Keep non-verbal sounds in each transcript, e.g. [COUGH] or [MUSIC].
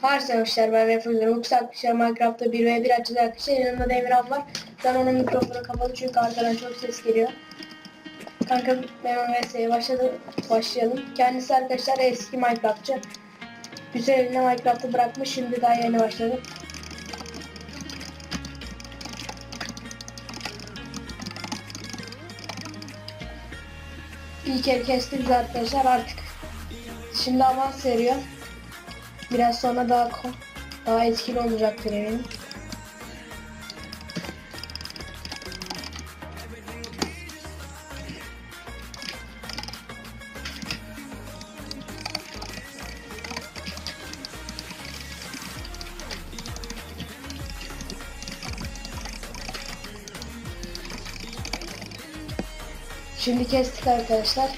Herkese arkadaşlar ben Refuzur. Yoksa arkadaşlar Minecraft'ta 1v1 açacağız arkadaşlar. Yanımda da Emirhan var. Ben onun mikrofonu kapalı çünkü arkadan çok ses geliyor. Kanka ben vs'ye başladı. Başlayalım. Kendisi arkadaşlar eski Minecraftçı. Güzel eline Minecraft'ı bırakmış. Şimdi daha yeni başladı. Bir kere kestik arkadaşlar artık. Şimdi avans veriyor. Biraz sonra daha daha etkili olacaktır eminim. Şimdi kestik arkadaşlar.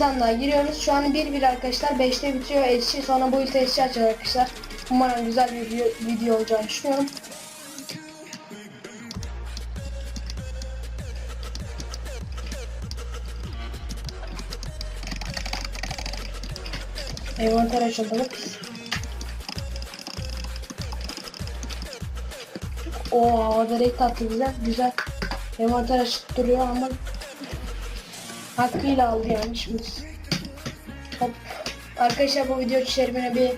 Tane giriyoruz. Şu an 1-1 arkadaşlar. 5'te bitiyor eşi. Sonra bu ulti eşi açacak arkadaşlar. Umarım güzel bir video, video olacağını düşünüyorum. Envanter açıldı. Oo, direkt attı bize. Güzel. Envanter açık duruyor ama hakkıyla aldı yani şimdi. Hop. Arkadaşlar bu video içeriğine bir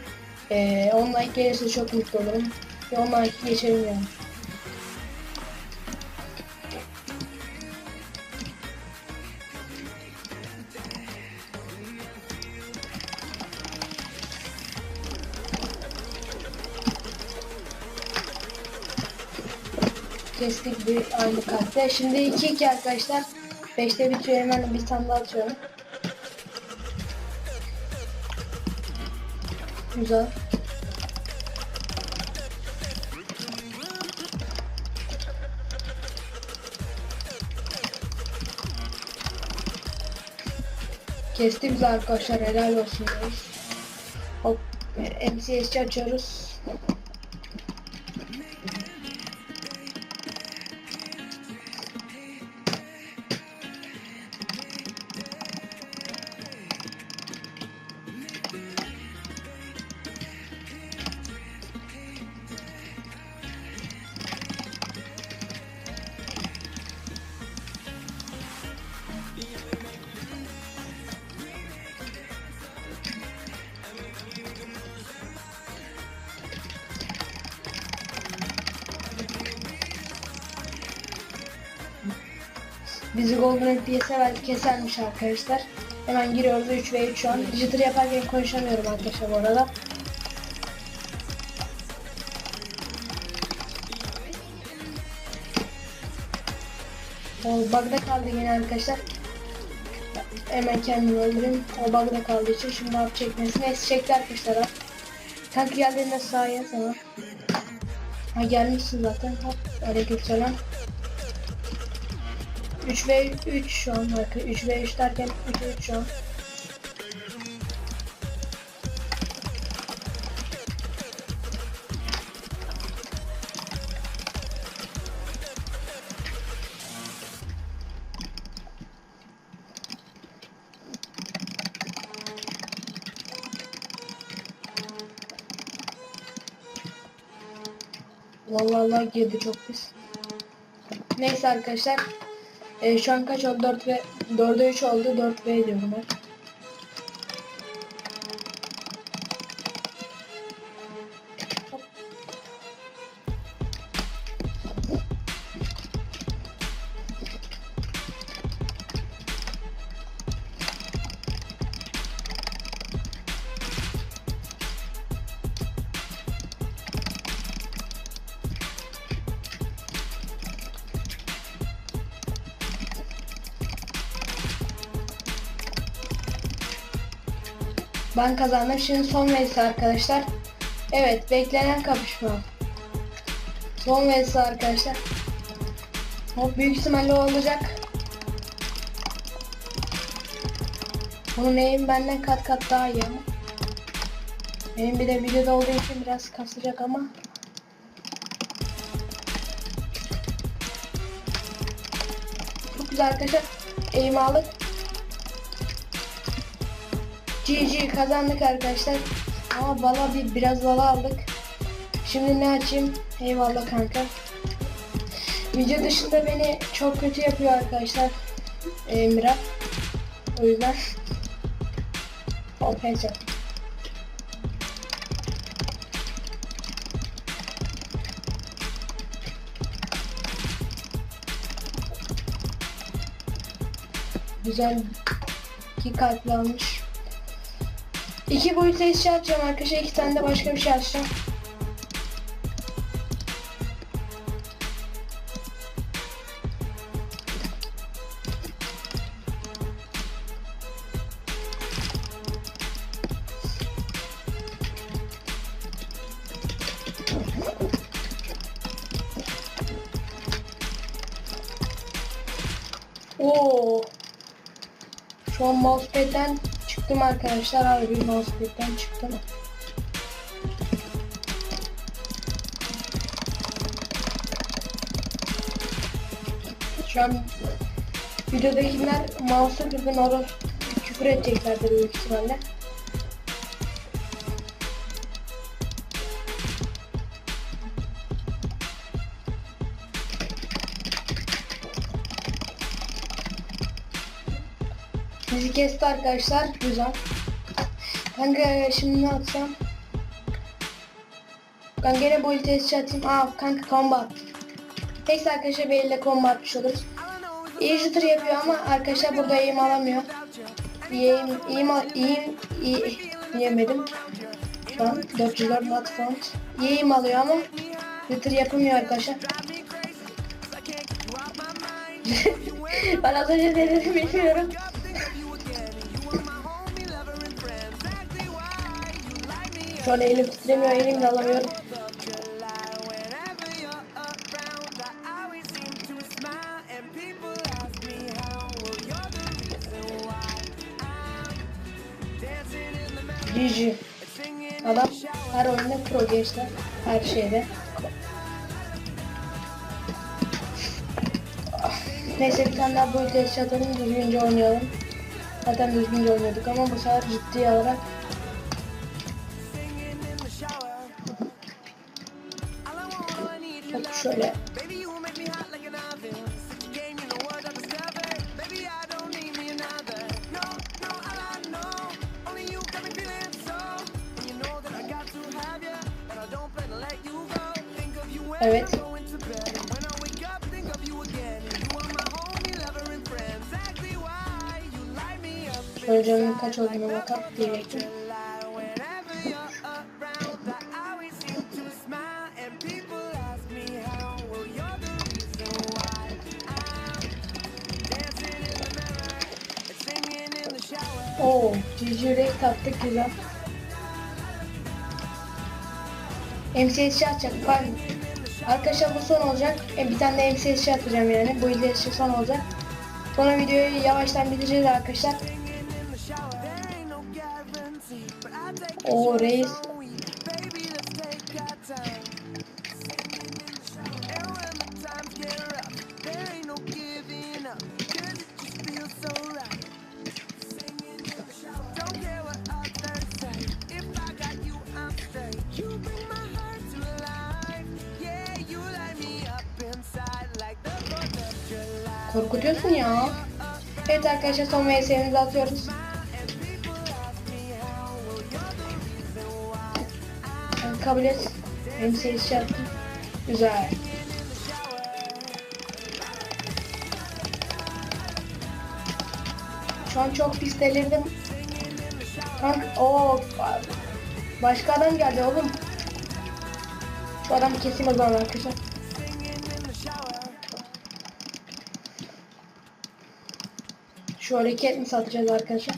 e, 10 like gelirse çok mutlu olurum. Bir 10 like geçelim yani. Kestik bir aynı kartta. Şimdi 2-2 arkadaşlar. 5'te bitiyor hemen bir tane daha atıyorum. Güzel. Kesti arkadaşlar helal olsun. Hop MCS'ci açıyoruz. Bizi Golden FPS'e belki kesermiş arkadaşlar. Hemen giriyoruz 3 ve 3 şu an. Jitter yaparken konuşamıyorum arkadaşlar bu arada. O bug'da kaldı yine arkadaşlar. Hemen kendimi öldüreyim. O bug'da kaldığı için şimdi abi çekmesi. Neyse çekti arkadaşlar abi. Tank geldiğinde sahaya sana. Ha gelmişsin zaten. Hop. Aleykümselam. 3 ve 3 şu an arka 3 ve 3 derken 3 ve 3 şu an. Vallahi Allah girdi çok pis. Neyse arkadaşlar. E, şu an kaç oldu? 4 ve 4'e 3 oldu. 4 ve diyorum ben. Ben kazandım. Şimdi son vs arkadaşlar. Evet beklenen kapışma. Son vs arkadaşlar. O büyük ihtimalle olacak. Bunun neyim benden kat kat daha iyi ama. Benim bir de videoda olduğu için biraz kasacak ama. Çok güzel arkadaşlar. Eğim aldık. GG kazandık arkadaşlar. Ama bala bir biraz bala aldık. Şimdi ne açayım? Eyvallah kanka. Video dışında beni çok kötü yapıyor arkadaşlar. Emrah. O yüzden headshot. Güzel iki kalpli almış. İki boyut eşya açacağım arkadaşlar. iki tane de başka bir şey açacağım. Oo. Şu an mousepad'den çıktım arkadaşlar. Harbi mousepad'den çıktım. Şu an videodakiler mouse'a birden orası küfür edeceklerdir büyük ihtimalle. Bizi kesti arkadaşlar. Güzel. Kanka şimdi ne atsam? Kanka gene bu iltesi atayım. Aa kanka combat. Neyse arkadaşlar elle combo atmış oluruz. İyi shooter yapıyor ama arkadaşlar burada eğim alamıyor. Eğim, eğim, eğim, iyi, yemedim. Şu an 404 not found. Eğim alıyor ama shooter yapamıyor arkadaşlar. [LAUGHS] ben az önce denedim bilmiyorum. Şu an elim titremiyor, elimle alamıyorum. GG. Adam her oyunda pro gençler. Her şeyde. Neyse bir tane daha ülkesi atalım düzgünce oynayalım. Zaten düzgünce oynuyorduk ama bu sefer ciddi alarak şöyle. Evet. Şöyle canımın kaç olduğuna bakalım diyecektim. Rekt attık güzel. MCSC atacak. Pardon. Arkadaşlar bu son olacak. E, bir tane de MCSC atacağım yani. Bu izleyişi son olacak. Sonra videoyu yavaştan bitireceğiz arkadaşlar. O reis. Korkutuyorsun ya. Evet arkadaşlar son VS'mizi atıyoruz. Yani kabul et. Seyirci şey yaptım. Güzel. Şu an çok pis delirdim. Kanka o başka adam geldi oğlum. Şu adamı keseyim o zaman arkadaşlar. Şu hareket mi satacağız arkadaşlar?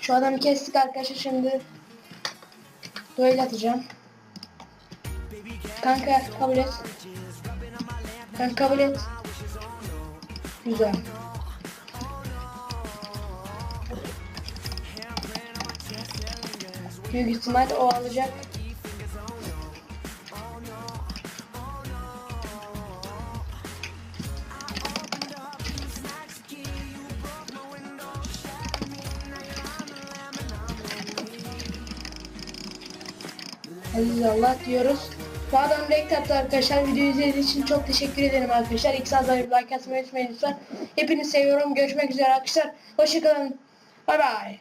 Şu adamı kestik arkadaşlar şimdi duel atacağım. Kanka kabul et. Kanka kabul et. Güzel. Büyük ihtimal o alacak. Aziz Allah diyoruz. Bu adam renk arkadaşlar. Videoyu izlediğiniz için çok teşekkür ederim arkadaşlar. İlk sağda like atmayı unutmayın lütfen. Hepinizi seviyorum. Görüşmek üzere arkadaşlar. Hoşçakalın. Bay bay.